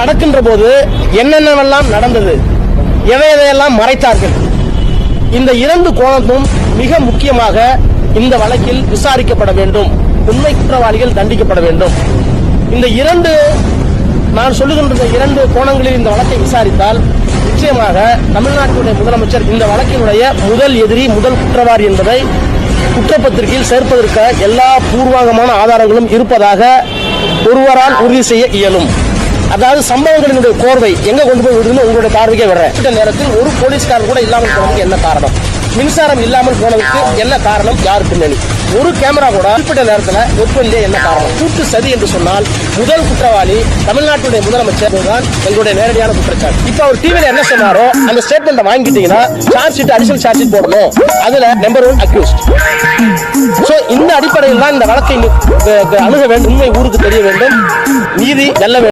நடக்கின்ற போது என்னென்னவெல்லாம் நடந்தது? எதை எதையெல்லாம் மறைத்தார்கள்? இந்த இரண்டு கோணமும் மிக முக்கியமாக இந்த வழக்கில் விசாரிக்கப்பட வேண்டும். உண்மை குற்றவாளிகள் தண்டிக்கப்பட வேண்டும். இந்த இரண்டு நான் சொல்லுகின்ற இந்த இரண்டு கோணங்களில் இந்த வழக்கை விசாரித்தால் நிச்சயமாக தமிழ்நாட்டினுடைய முதலமைச்சர் இந்த வழக்கினுடைய முதல் எதிரி முதல் குற்றவாளி என்பதை குற்றப்பத்திரிகையில் சேர்ப்பதற்கு எல்லா பூர்வாங்கமான ஆதாரங்களும் இருப்பதாக ஒருவரால் உறுதி செய்ய இயலும். அதாவது சம்பவங்களினுடைய கோர்வை எங்க கொண்டு போய் விடுதுன்னு உங்களுடைய பார்வைக்கே வர்றேன். இந்த நேரத்தில் ஒரு போலீஸ்காரர் கூட இல்லாமல் போனதுக்கு என்ன காரணம்? மின்சாரம் இல்லாமல் போனதுக்கு என்ன காரணம்? யார் பின்னணி ஒரு கேமரா கூட குறிப்பிட்ட நேரத்தில் ஒப்பந்தே என்ன காரணம்? கூட்டு சதி என்று சொன்னால் முதல் குற்றவாளி தமிழ்நாட்டுடைய முதலமைச்சர் தான் எங்களுடைய நேரடியான குற்றச்சாட்டு. இப்ப அவர் டிவியில என்ன சொன்னாரோ அந்த statement வாங்கிட்டீங்கன்னா charge sheet additional charge sheet போடணும். அதுல நம்பர் ஒன் அக்யூஸ்ட் சோ இந்த அடிப்படையில் தான் இந்த வழக்கை அணுக வேண்டும் உண்மை ஊருக்கு தெரிய வேண்டும். நீதி வெல்ல வேண்டும்.